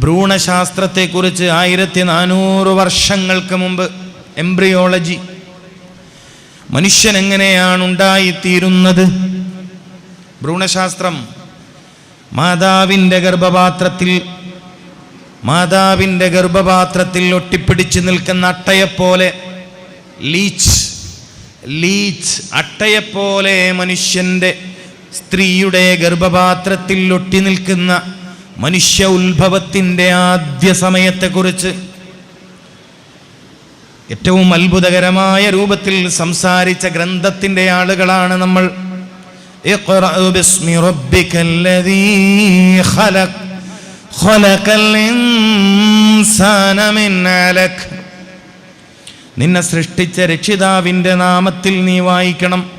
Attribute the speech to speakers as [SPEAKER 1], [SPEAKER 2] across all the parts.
[SPEAKER 1] ഭ്രൂണശാസ്ത്രത്തെക്കുറിച്ച് ആയിരത്തി നാനൂറ് വർഷങ്ങൾക്ക് മുമ്പ് എംബ്രിയോളജി. മനുഷ്യൻ എങ്ങനെയാണ് ഉണ്ടായിത്തീരുന്നത് ഭ്രൂണശാസ്ത്രം മാതാവിന്റെ ഗർഭപാത്രത്തിൽ മാതാവിന്റെ ഗർഭപാത്രത്തിൽ ഒട്ടിപ്പിടിച്ച് നിൽക്കുന്ന അട്ടയെപ്പോലെ ലീച്ച് ലീച്ച് അട്ടയെപ്പോലെ മനുഷ്യന്റെ സ്ത്രീയുടെ ഗർഭപാത്രത്തിൽ ഒട്ടി നിൽക്കുന്ന മനുഷ്യ ഉത്ഭവത്തിന്റെ ആദ്യ സമയത്തെക്കുറിച്ച് ഏറ്റവും അത്ഭുതകരമായ രൂപത്തിൽ സംസാരിച്ച ഗ്രന്ഥത്തിന്റെ ആളുകളാണ് നമ്മൾ. നിന്നെ സൃഷ്ടിച്ച രക്ഷിതാവിന്റെ നാമത്തിൽ നീ വായിക്കണം.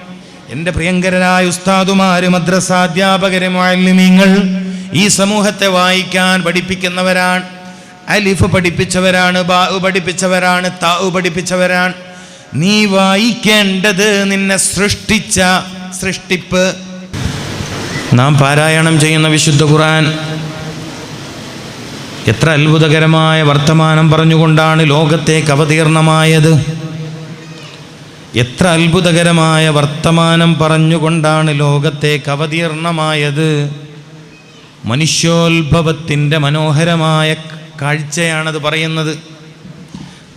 [SPEAKER 1] എന്റെ പ്രിയങ്കരായ ഉസ്താദുമാരും മദ്രസാധ്യാപകരുമായ നിങ്ങൾ ഈ സമൂഹത്തെ വായിക്കാൻ പഠിപ്പിക്കുന്നവരാണ്. അലിഫ് പഠിപ്പിച്ചവരാണ് ബാഉ പഠിപ്പിച്ചവരാണ് താഉ പഠിപ്പിച്ചവരാണ്. നീ വായിക്കേണ്ടത് നിന്നെ സൃഷ്ടിച്ച സൃഷ്ടിപ്പ്. നാം പാരായണം ചെയ്യുന്ന വിശുദ്ധ ഖുറാൻ എത്ര അത്ഭുതകരമായ വർത്തമാനം പറഞ്ഞുകൊണ്ടാണ് ലോകത്തേക്ക് അവതീർണമായത്. എത്ര അത്ഭുതകരമായ വർത്തമാനം പറഞ്ഞുകൊണ്ടാണ് ലോകത്തേക്ക് അവതീർണമായത്. മനുഷ്യോത്ഭവത്തിന്റെ മനോഹരമായ കാഴ്ചയാണത് പറയുന്നത്.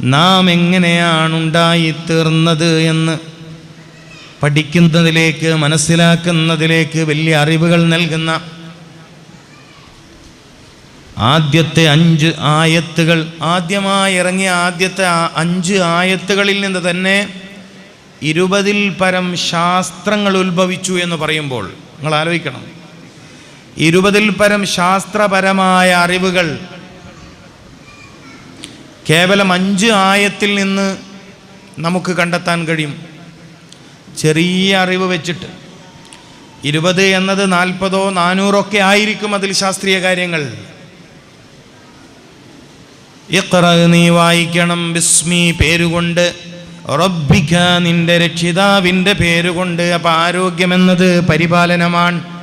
[SPEAKER 1] നാം എങ്ങനെയാണ് ഉണ്ടായിത്തീർന്നത് എന്ന് പഠിക്കുന്നതിലേക്ക് മനസ്സിലാക്കുന്നതിലേക്ക് വലിയ അറിവുകൾ നൽകുന്ന ആദ്യത്തെ അഞ്ച് ആയത്തുകൾ. ആദ്യമായി ഇറങ്ങിയ ആദ്യത്തെ അഞ്ച് ആയത്തുകളിൽ നിന്ന് തന്നെ ഇരുപതിൽ പരം ശാസ്ത്രങ്ങൾ ഉത്ഭവിച്ചു എന്ന് പറയുമ്പോൾ നിങ്ങൾ ആലോചിക്കണം. ഇരുപതിൽ പരം ശാസ്ത്രപരമായ അറിവുകൾ. കേവലം അഞ്ച് ആയത്തിൽ നിന്ന് നമുക്ക് കണ്ടെത്താൻ കഴിയും. ചെറിയ അറിവ് വെച്ചിട്ട്. ഇരുപത് എന്നത് നാൽപ്പതോ നാനൂറോ ഒക്കെ ആയിരിക്കും അതിൽ ശാസ്ത്രീയ കാര്യങ്ങൾ. നീ വായിക്കണം ബിസ്മി പേരുകൊണ്ട്. റബ്ബിക്ക നിന്റെ രക്ഷിതാവിന്റെ പേരുകൊണ്ട്. അപ്പം ആരോഗ്യമെന്നത് പരിപാലനമാണ്.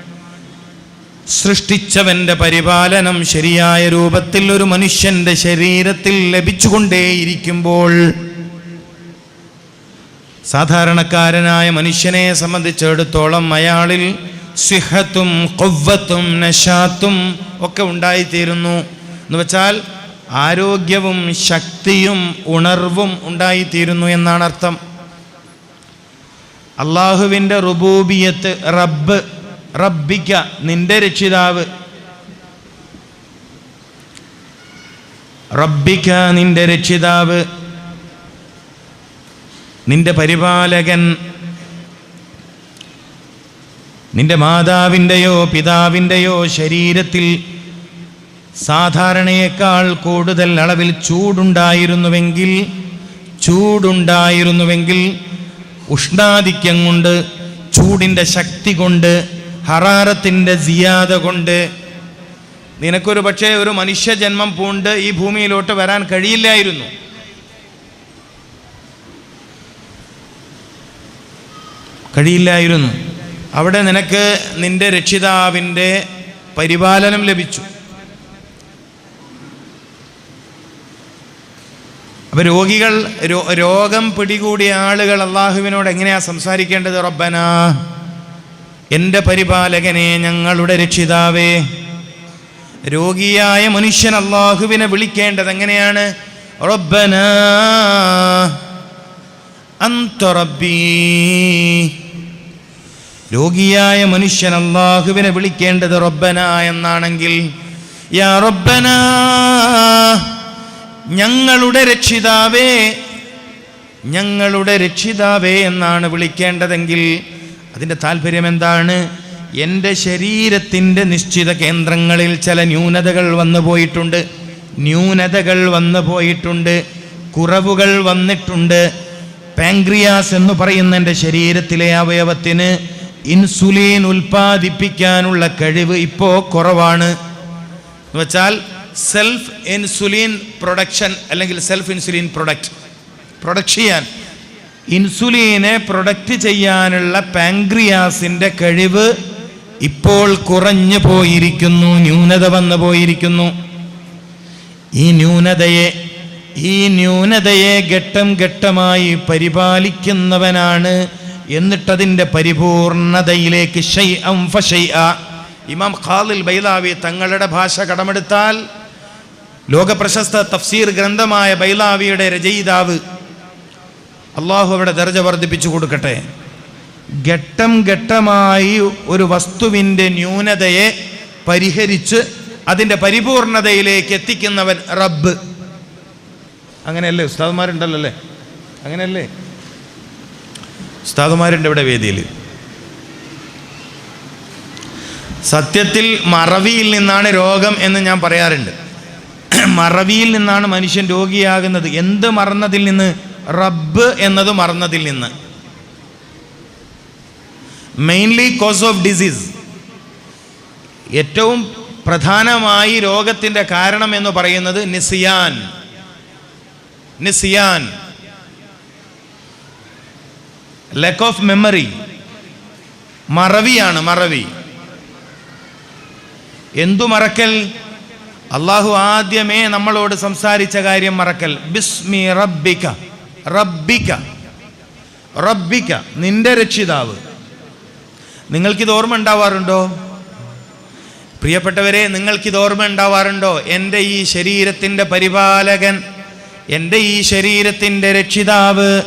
[SPEAKER 1] സൃഷ്ടിച്ചവന്റെ പരിപാലനം ശരിയായ രൂപത്തിൽ ഒരു മനുഷ്യന്റെ ശരീരത്തിൽ ലഭിച്ചുകൊണ്ടേയിരിക്കുമ്പോൾ സാധാരണക്കാരനായ മനുഷ്യനെ സംബന്ധിച്ചിടത്തോളം അയാളിൽ സിഹത്തും കൊവ്വത്തും നശാത്തും ഒക്കെ ഉണ്ടായിത്തീരുന്നു. എന്ന് വെച്ചാൽ ആരോഗ്യവും ശക്തിയും ഉണർവും ഉണ്ടായിത്തീരുന്നു എന്നാണ് അർത്ഥം. അള്ളാഹുവിന്റെ റുബൂബിയത്ത് റബ്ബ് റബ്ബിക്ക നിന്റെ രക്ഷിതാവ്. റബ്ബിക്ക നിന്റെ രക്ഷിതാവ്. നിന്റെ പരിപാലകൻ. നിന്റെ മാതാവിന്റെയോ പിതാവിന്റെയോ ശരീരത്തിൽ സാധാരണയേക്കാൾ കൂടുതൽ അളവിൽ ചൂടുണ്ടായിരുന്നുവെങ്കിൽ ചൂടുണ്ടായിരുന്നുവെങ്കിൽ ഉഷ്ണാധിക്യം കൊണ്ട് ചൂടിന്റെ ശക്തി കൊണ്ട് ഹറാരത്തിന്റെ സിയാദ കൊണ്ട് നിനക്കൊരു പക്ഷേ ഒരു മനുഷ്യജന്മം പൂണ്ട് ഈ ഭൂമിയിലോട്ട് വരാൻ കഴിയില്ലായിരുന്നു. കഴിയില്ലായിരുന്നു. അവിടെ നിനക്ക് നിന്റെ രക്ഷിതാവിന്റെ പരിപാലനം ലഭിച്ചു. അപ്പൊ രോഗികൾ രോഗം പിടികൂടിയ ആളുകൾ അള്ളാഹുവിനോട് എങ്ങനെയാ സംസാരിക്കേണ്ടത്? റബ്ബന. എന്റെ പരിപാലകനെ ഞങ്ങളുടെ രക്ഷിതാവേ രോഗിയായ മനുഷ്യൻ അള്ളാഹുവിനെ വിളിക്കേണ്ടത് എങ്ങനെയാണ്? രോഗിയായ മനുഷ്യൻ അള്ളാഹുവിനെ വിളിക്കേണ്ടത് റബ്ബന എന്നാണെങ്കിൽ യാ റബ്ബന ഞങ്ങളുടെ രക്ഷിതാവേ ഞങ്ങളുടെ രക്ഷിതാവേ എന്നാണ് വിളിക്കേണ്ടതെങ്കിൽ അതിന്റെ താല്പര്യം എന്താണ്? എന്റെ ശരീരത്തിന്റെ നിശ്ചിത കേന്ദ്രങ്ങളിൽ ചില ന്യൂനതകൾ വന്നു പോയിട്ടുണ്ട്. ന്യൂനതകൾ വന്നു പോയിട്ടുണ്ട്. കുറവുകൾ വന്നിട്ടുണ്ട്. പാങ്ക്രിയാസ് എന്ന് പറയുന്ന എന്റെ ശരീരത്തിലെ അവയവത്തിന് ഇൻസുലിൻ ഉൽപ്പാദിപ്പിക്കാനുള്ള കഴിവ് ഇപ്പോൾ കുറവാണ്. എന്ന് വെച്ചാൽ സെൽഫ് ഇൻസുലിൻ പ്രൊഡക്ഷൻ അല്ലെങ്കിൽ സെൽഫ് ഇൻസുലിൻ പ്രൊഡക്റ്റ്. പ്രൊഡക്റ്റ് ചെയ്യാൻ. ഇൻസുലിനെ പ്രൊഡക്റ്റ് ചെയ്യാനുള്ള പാങ്ക്രിയാസിന്റെ കഴിവ് ഇപ്പോൾ കുറഞ്ഞു പോയിരിക്കുന്നു ന്യൂനത വന്നു പോയിരിക്കുന്നു. ഈ ന്യൂനതയെ ഈ ന്യൂനതയെ ഘട്ടം ഘട്ടമായി പരിപാലിക്കുന്നവനാണ് എന്നിട്ടതിന്റെ പരിപൂർണതയിലേക്ക് ഇമാം ഖാലിൽ ബൈലാവി തങ്ങളുടെ ഭാഷ കടമെടുത്താൽ ലോകപ്രശസ്ത തഫ്സീർ ഗ്രന്ഥമായ ബൈലാവിയുടെ രചയിതാവ് അള്ളാഹു അവിടെ ദർജ വർദ്ധിപ്പിച്ചു കൊടുക്കട്ടെ. ഘട്ടം ഘട്ടമായി ഒരു വസ്തുവിന്റെ ന്യൂനതയെ പരിഹരിച്ച് അതിന്റെ പരിപൂർണതയിലേക്ക് എത്തിക്കുന്നവൻ റബ്ബ്. അങ്ങനെയല്ലേ? ഉസ്താദുമാരുണ്ടല്ലോ അല്ലേ അങ്ങനെയല്ലേ? ഉസ്താദുമാരുണ്ട് ഇവിടെ വേദിയിൽ. സത്യത്തിൽ മറവിയിൽ നിന്നാണ് രോഗം എന്ന് ഞാൻ പറയാറുണ്ട്. മറവിയിൽ നിന്നാണ് മനുഷ്യൻ രോഗിയാകുന്നത്. എന്ത് മറന്നതിൽ നിന്ന് റബ്ബ് എന്നത് മറന്നതിൽ നിന്ന്. മെയിൻലി കോസ് ഓഫ് ഡിസീസ് ഏറ്റവും പ്രധാനമായി രോഗത്തിന്റെ കാരണം എന്ന് പറയുന്നത് നിസിയാൻ. നിസിയാൻ. ലക്ക് ഓഫ് മെമ്മറി മറവിയാണ് മറവി. എന്തു മറക്കൽ? അള്ളാഹു ആദ്യമേ നമ്മളോട് സംസാരിച്ച കാര്യം മറക്കൽ. ബിസ്മി റബ്ബിക. റബ്ബിക റബ്ബിക നിന്റെ രക്ഷിതാവ്. നിങ്ങൾക്കിത് ഓർമ്മ ഉണ്ടാവാറുണ്ടോ? പ്രിയപ്പെട്ടവരെ നിങ്ങൾക്കിത് ഓർമ്മ ഉണ്ടാവാറുണ്ടോ? എന്റെ ഈ ശരീരത്തിന്റെ പരിപാലകൻ എന്റെ ഈ ശരീരത്തിന്റെ രക്ഷിതാവ്.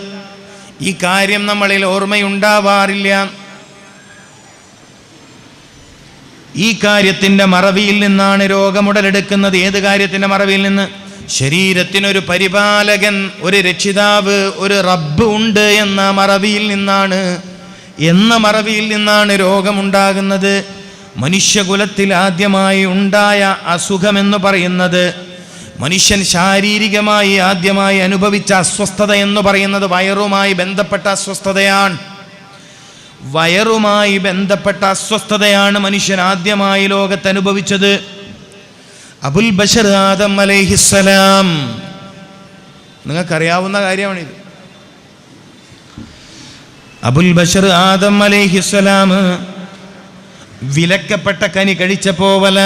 [SPEAKER 1] ഈ കാര്യം നമ്മളിൽ ഓർമ്മയുണ്ടാവാറില്ല. ഈ കാര്യത്തിന്റെ മറവിയിൽ നിന്നാണ് രോഗമുടലെടുക്കുന്നത് ഏത് കാര്യത്തിന്റെ മറവിയിൽ നിന്ന്? ശരീരത്തിനൊരു പരിപാലകൻ ഒരു രക്ഷിതാവ് ഒരു റബ്ബ് ഉണ്ട് എന്ന മറവിയിൽ നിന്നാണ് എന്ന മറവിയിൽ നിന്നാണ് രോഗമുണ്ടാകുന്നത്. മനുഷ്യകുലത്തിൽ ആദ്യമായി ഉണ്ടായ അസുഖമെന്ന് പറയുന്നത് മനുഷ്യൻ ശാരീരികമായി ആദ്യമായി അനുഭവിച്ച അസ്വസ്ഥത എന്ന് പറയുന്നത് വയറുമായി ബന്ധപ്പെട്ട അസ്വസ്ഥതയാണ്. വയറുമായി ബന്ധപ്പെട്ട അസ്വസ്ഥതയാണ് മനുഷ്യൻ ആദ്യമായി ലോകത്ത് അനുഭവിച്ചത്. അബുൽ ബഷർ ആദം അലൈഹിസ്സലാം. നിങ്ങൾക്കറിയാവുന്ന കാര്യമാണിത്. അബുൽ ബഷർ ആദം അലൈഹിസ്സലാം വിലക്കപ്പെട്ട കനി കഴിച്ചപ്പോ വല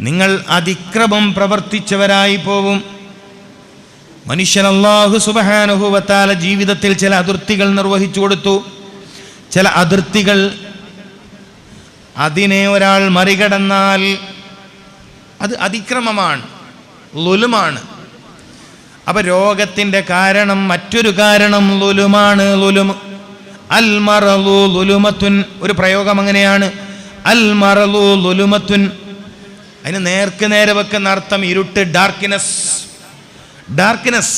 [SPEAKER 1] നിങ്ങൾ അതിക്രമം പ്രവർത്തിച്ചവരായി പോവും. മനുഷ്യൻ അള്ളാഹു സുബഹാനുഭവത്താല ജീവിതത്തിൽ ചില അതിർത്തികൾ നിർവഹിച്ചു കൊടുത്തു. ചില അതിർത്തികൾ അതിനെ ഒരാൾ മറികടന്നാൽ അത് അതിക്രമമാണ് ലുലുമാണ്. അപ്പൊ രോഗത്തിന്റെ കാരണം മറ്റൊരു കാരണം ലുലുമാണ്. ലുലും അൽ മറലു ലുലുമത്തുൻ ഒരു പ്രയോഗം അങ്ങനെയാണ്. അൽ മറലു ലുലുമത്തുൻ. അതിന് നേർക്ക് നേരെ വെക്കുന്ന അർത്ഥം ഇരുട്ട് ഡാർക്ക്നെസ് ഡാർക്ക്നെസ്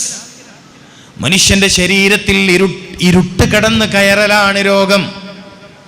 [SPEAKER 1] മനുഷ്യന്റെ ശരീരത്തിൽ ഇരു ഇരുട്ട് കടന്ന് കയറലാണ് രോഗം.